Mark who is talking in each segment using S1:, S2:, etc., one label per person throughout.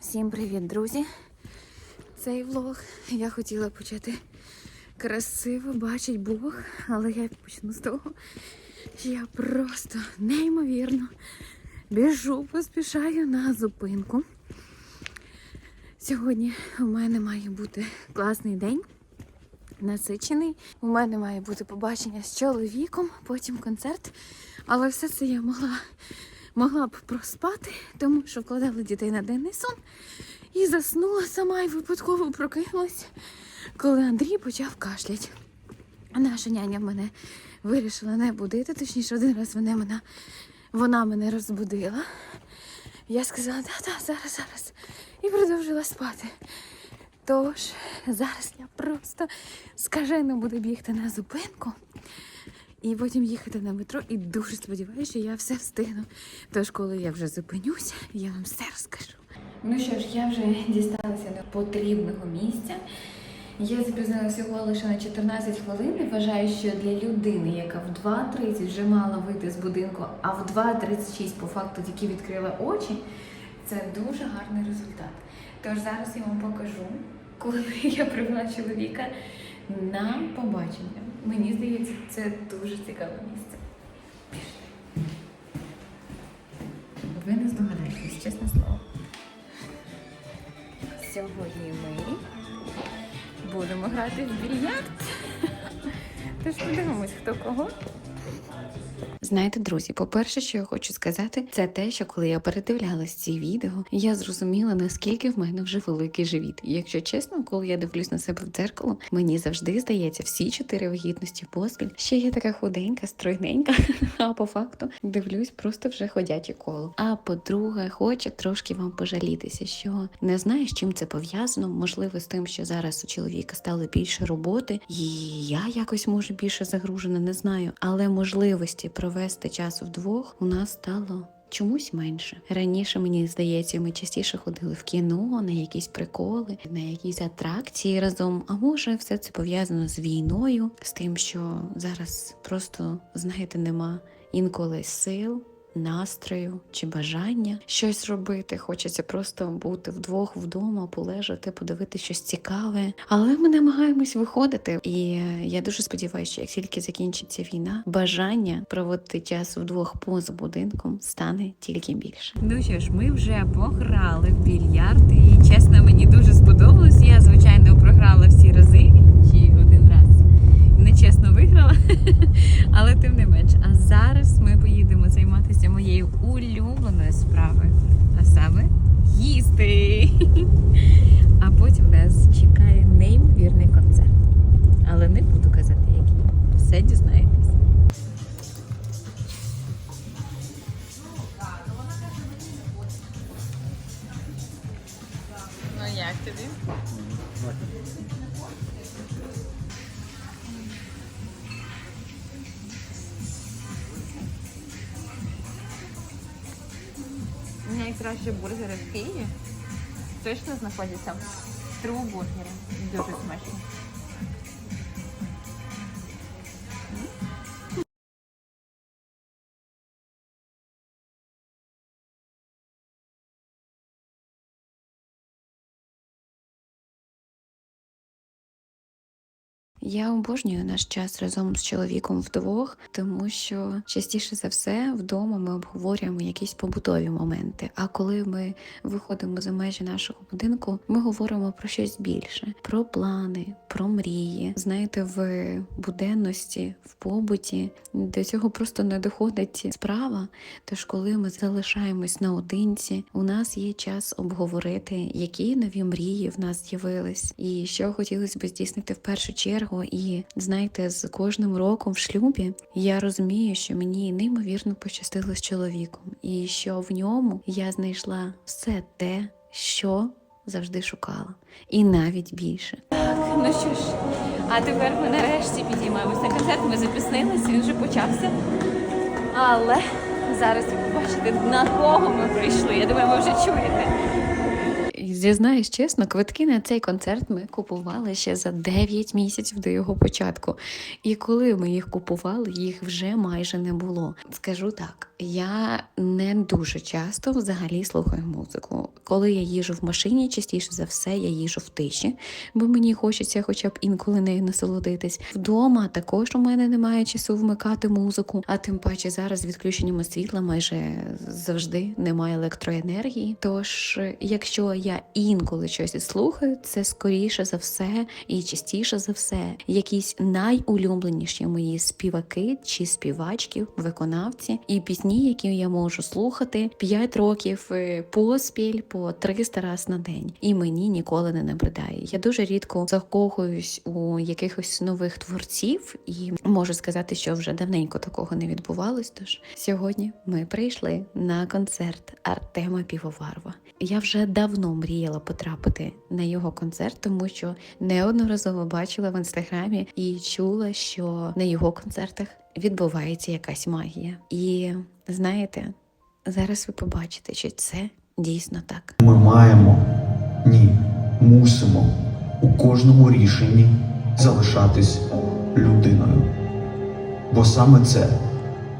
S1: Всім привіт, друзі! Цей влог я хотіла почати красиво, бачить Бог, але я почну з того, що я просто неймовірно біжу, поспішаю на зупинку. Сьогодні у мене має бути класний день, насичений. У мене має бути побачення з чоловіком, потім концерт. Але все це я могла могла б проспати, тому що вкладала дітей на денний сон і заснула сама і випадково прокинулась, коли Андрій почав кашляти. Наша няня мене вирішила не будити, точніше, один раз вона мене, вона мене розбудила. Я сказала, да-да, зараз, зараз. І продовжила спати. Тож зараз я просто скажено буду бігти на зупинку і потім їхати на метро. І дуже сподіваюся, що я все встигну. Тож, коли я вже зупинюся, я вам все розкажу. Ну що ж, я вже дісталася до потрібного місця. Я запізнилася всього лише на 14 хвилин. і Вважаю, що для людини, яка в 2.30 вже мала вийти з будинку, а в 2.36 по факту тільки відкрила очі, це дуже гарний результат. Тож зараз я вам покажу, коли я привела чоловіка на побачення. Мені здається, це дуже цікаве місце. Ви не здогадаєтесь, чесне слово. Сьогодні ми будемо грати в більярд. Тож подивимось, хто кого. Знаєте, друзі, по-перше, що я хочу сказати, це те, що коли я передивлялась ці відео, я зрозуміла, наскільки в мене вже великий живіт. І якщо чесно, коли я дивлюсь на себе в дзеркало, мені завжди здається, всі чотири вагітності поспіль, ще я така худенька, стройненька, а по факту дивлюсь просто вже ходяче коло. А по-друге, хочу трошки вам пожалітися, що не знаю, з чим це пов'язано. Можливо, з тим, що зараз у чоловіка стало більше роботи, і я якось може більше загружена, не знаю. Але можливості провести час вдвох у нас стало. Чомусь менше раніше мені здається, ми частіше ходили в кіно на якісь приколи, на якісь атракції разом. А може, все це пов'язано з війною, з тим, що зараз просто знаєте, нема інколи сил. Настрою чи бажання щось робити, хочеться просто бути вдвох вдома, полежати, подивитися щось цікаве. Але ми намагаємось виходити. І я дуже сподіваюся, що як тільки закінчиться війна, бажання проводити час вдвох поза будинком стане тільки більше. Ну що ж, ми вже пограли в більярд, і чесно, мені дуже сподобалось. Я звичайно програла всі рази чи один раз. Нечесно виграла, але тим не менш. А зараз ми поїдемо займатися моєю улюбленою справою, а саме їсти. А потім нас чекає неймовірний концерт. Але не буду казати, який. Все дізнаєтесь. Найкращі бургери в Києві точно знаходяться в Трубургері. Дуже смачно. Я обожнюю наш час разом з чоловіком вдвох, тому що частіше за все вдома ми обговорюємо якісь побутові моменти. А коли ми виходимо за межі нашого будинку, ми говоримо про щось більше: про плани, про мрії. Знаєте, в буденності, в побуті до цього просто не доходить справа. Тож, коли ми залишаємось наодинці, у нас є час обговорити, які нові мрії в нас з'явились, і що хотілося б здійснити в першу чергу. І знаєте, з кожним роком в шлюбі я розумію, що мені неймовірно пощастило з чоловіком, і що в ньому я знайшла все те, що завжди шукала, і навіть більше. Так, ну що ж, а тепер ми нарешті підіймаємось на концерт. Ми запізнилися, він вже почався. Але зараз ви побачите, на кого ми прийшли. Я думаю, ви вже чуєте. Зізнаюсь чесно, квитки на цей концерт ми купували ще за 9 місяців до його початку. І коли ми їх купували, їх вже майже не було. Скажу так,
S2: я не дуже часто взагалі слухаю музику. Коли я їжу в машині, частіше за все я їжу в тиші, бо мені хочеться хоча б інколи нею насолодитись. Вдома також у мене немає часу вмикати музику, а тим паче зараз з відключеннями світла майже завжди немає електроенергії. Тож, якщо я інколи щось слухаю, це скоріше за все і частіше за все якісь найулюбленіші мої співаки чи співачки, виконавці і пісні, які я можу слухати 5 років е, поспіль по 300 раз на день, і мені ніколи не набридає. Я дуже рідко закохуюсь у якихось нових творців, і можу сказати, що вже давненько такого не відбувалось. Тож сьогодні ми прийшли на концерт Артема Півоварова. Я вже давно мріяла потрапити на його концерт, тому що неодноразово бачила в інстаграмі і чула, що на його концертах відбувається якась магія. І знаєте, зараз ви побачите, що це дійсно так.
S3: Ми маємо, ні, мусимо у кожному рішенні залишатись людиною. Бо саме це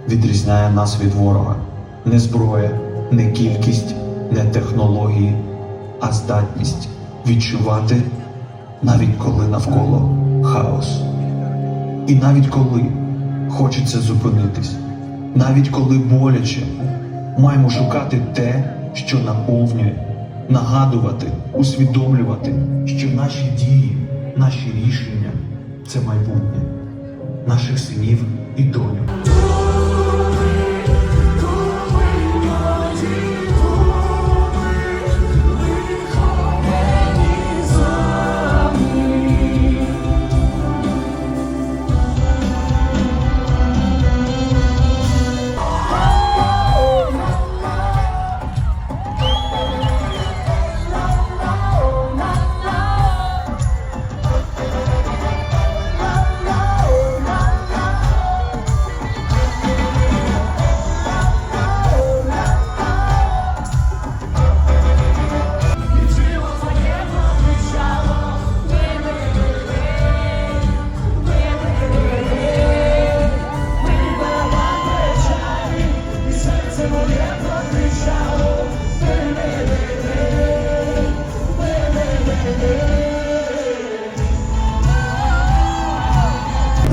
S3: відрізняє нас від ворога. Не зброя, не кількість, не технології, а здатність відчувати, навіть коли навколо хаос. І навіть коли хочеться зупинитись, навіть коли боляче, маємо шукати те, що наповнює, нагадувати, усвідомлювати, що наші дії, наші рішення це майбутнє наших синів і доньок.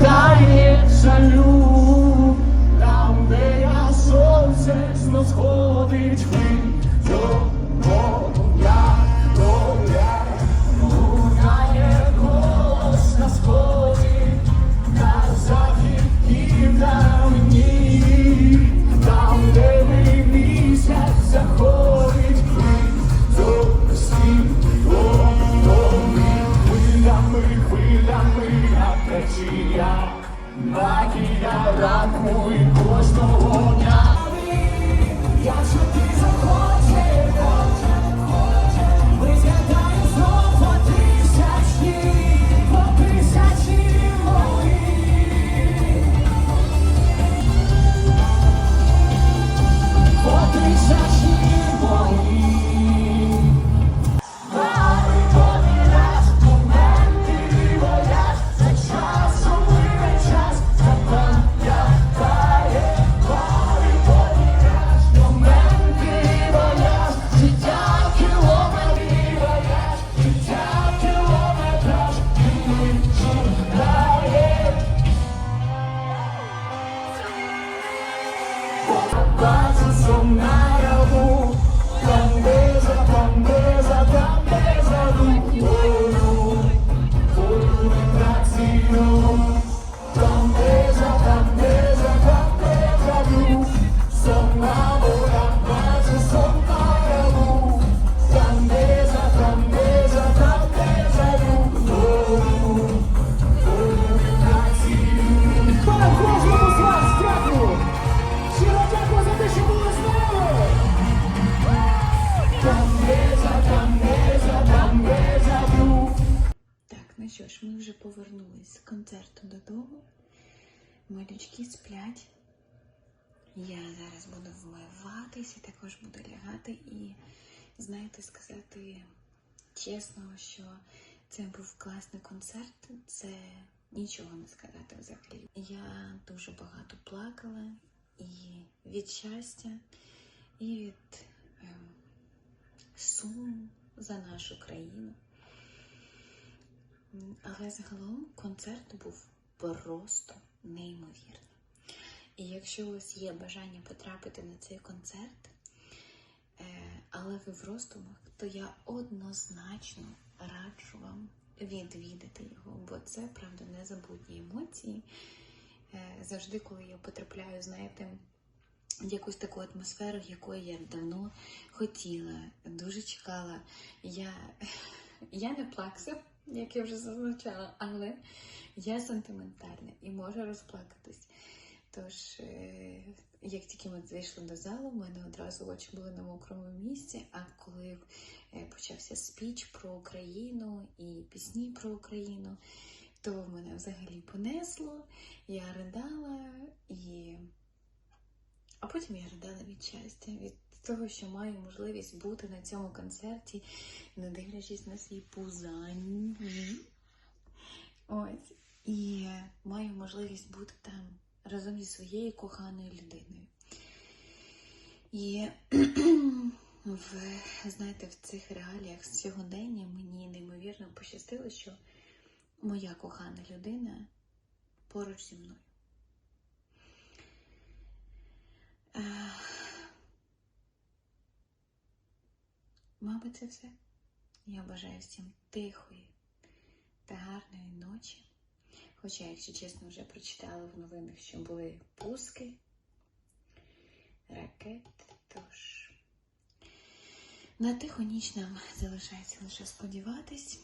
S1: Дає жалю, там, де я сходить Бачу сон
S2: Я зараз буду вмиватись також буду лягати. І знаєте, сказати чесно, що це був класний концерт. Це нічого не сказати взагалі. Я дуже багато плакала
S1: і від щастя, і від ем, суму за нашу країну. Але загалом концерт був просто неймовірний. І якщо у вас є бажання потрапити на цей концерт, е, але ви в роздумах, то я однозначно раджу вам відвідати його, бо це правда незабутні емоції. Е, Завжди, коли я потрапляю, знаєте, в якусь таку атмосферу, якої я давно хотіла, дуже чекала. Я, я не плакса, як я вже зазначала, але я сентиментальна і можу розплакатись. Тож, е, як тільки ми зайшли до залу, в мене одразу очі були на мокрому місці. А коли е, почався спіч про Україну і пісні про Україну, то в мене взагалі понесло, я ридала і. А потім я ридала від щастя, від того, що маю можливість бути на цьому концерті, не дивлячись на свій пузань. Ось. І маю можливість бути там разом зі своєю коханою людиною. І в, знаєте, в цих реаліях сьогодення мені неймовірно пощастило, що моя кохана людина поруч зі мною. Мабуть, це все. Я бажаю всім тихої та гарної ночі. Хоча, якщо чесно, вже прочитала в новинах, що були пуски, ракет, тож на тиху ніч нам залишається лише сподіватись,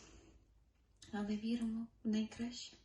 S1: але віримо в найкраще.